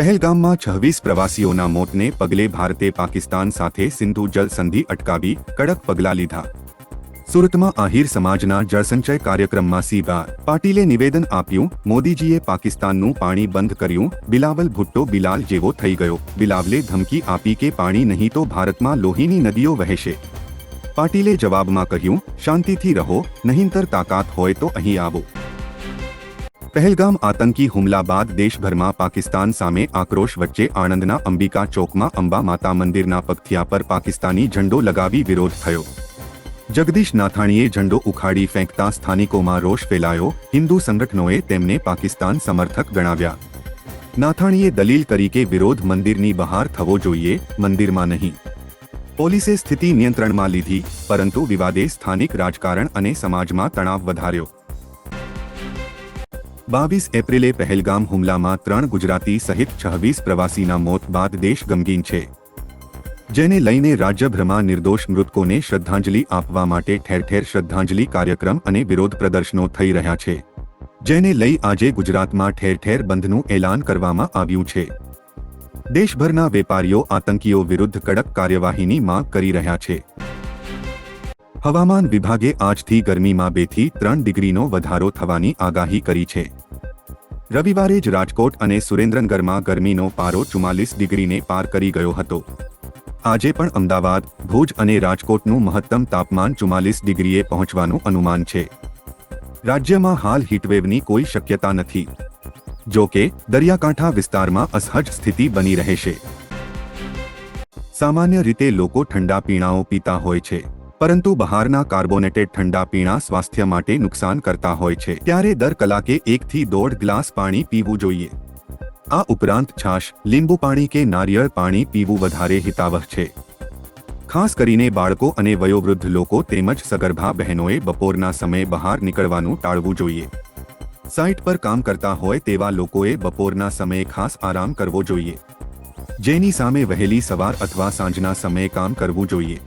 પહેલગામમાં છવ્વીસ પ્રવાસીઓના મોતને પગલે ભારતે પાકિસ્તાન સાથે સિંધુ જળ સંધિ અટકાવી કડક પગલાં લીધા. સુરતમાં આહિર સમાજના જળસંચય કાર્યક્રમમાં સીબા પાટીલે નિવેદન આપ્યું, મોદીજીએ પાકિસ્તાનનું પાણી બંધ કર્યું, બિલાવલ ભુટ્ટો બિલાલ જેવો થઈ ગયો. બિલાવલે ધમકી આપી કે પાણી નહીં તો ભારતમાં લોહીની નદીઓ વહેશે. પાટીલે જવાબમાં કહ્યું, શાંતિથી રહો, નહીંતર તાકાત હોય તો અહીં આવો. પહેલગામ આતંકી હુમલા બાદ દેશભરમાં પાકિસ્તાન સામે આક્રોશ વચ્ચે આણંદના અંબિકા ચોકમાં અંબા માતા મંદિરના પગથિયા પર પાકિસ્તાની ઝંડો લગાવી વિરોધ થયો. જગદીશ નાથાણીએ ઝંડો ઉખાડી ફેંકતા સ્થાનિકોમાં રોષ ફેલાયો. હિન્દુ સંગઠનોએ તેમને પાકિસ્તાન સમર્થક ગણાવ્યા. નાથાણીએ દલીલ કરી કે વિરોધ મંદિરની બહાર થવો જોઈએ, મંદિરમાં નહીં. પોલીસે સ્થિતિ નિયંત્રણમાં લીધી, પરંતુ વિવાદે સ્થાનિક રાજકારણ અને સમાજમાં તણાવ વધાર્યો. બાવીસ એપ્રિલે પહેલગામ હુમલામાં ત્રણ ગુજરાતી સહિત છવ્વીસ પ્રવાસીના મોત બાદ દેશ ગમગીન છે. જેને લઈને રાજ્યભરમાં નિર્દોષ મૃતકોને શ્રદ્ધાંજલિ આપવા માટે ઠેર ઠેર શ્રદ્ધાંજલિ કાર્યક્રમ અને વિરોધ પ્રદર્શનો થઈ રહ્યા છે. જેને લઈ આજે ગુજરાતમાં ઠેર ઠેર બંધનું એલાન કરવામાં આવ્યું છે. દેશભરના વેપારીઓ આતંકીઓ વિરુદ્ધ કડક કાર્યવાહીની માંગ કરી રહ્યા છે. હવામાન વિભાગે આજથી ગરમીમાં બેથી ત્રણ ડિગ્રીનો વધારો થવાની આગાહી કરી છે. રવિવારે જ રાજકોટ અને સુરેન્દ્રનગરમાં ગરમીનો પારો ચુમ્માલીસ ડિગ્રીને પાર કરી ગયો હતો. આજે પણ અમદાવાદ, ભુજ અને રાજકોટનું મહત્તમ તાપમાન ચુમ્માલીસ ડિગ્રીએ પહોંચવાનું અનુમાન છે. રાજ્યમાં હાલ હીટવેવની કોઈ શક્યતા નથી. જો કે, દરિયાકાંઠા વિસ્તારમાં અસહજ સ્થિતિ બની રહેશે. સામાન્ય રીતે લોકો ઠંડા પીણાઓ પીતા હોય છે. પરંતુ બહારના કાર્બોનેટેડ ઠંડા પીણા સ્વાસ્થ્ય માટે નુકસાન કરતા હોય છે. ત્યારે દર કલાકે એકથી દોઢ ગ્લાસ પાણી પીવું જોઈએ. આ ઉપરાંત છાશ, લીંબુ પાણી કે નારિયેળ પાણી પીવું વધારે હિતાવહ છે. ખાસ કરીને બાળકો અને વયોવૃદ્ધ લોકો તેમજ સગર્ભા બહેનોએ બપોરના સમયે બહાર નીકળવાનું ટાળવું જોઈએ. સાઇટ પર કામ કરતા હોય તેવા લોકોએ બપોરના સમયે ખાસ આરામ કરવો જોઈએ. જેની સામે વહેલી સવાર અથવા સાંજના સમયે કામ કરવું જોઈએ.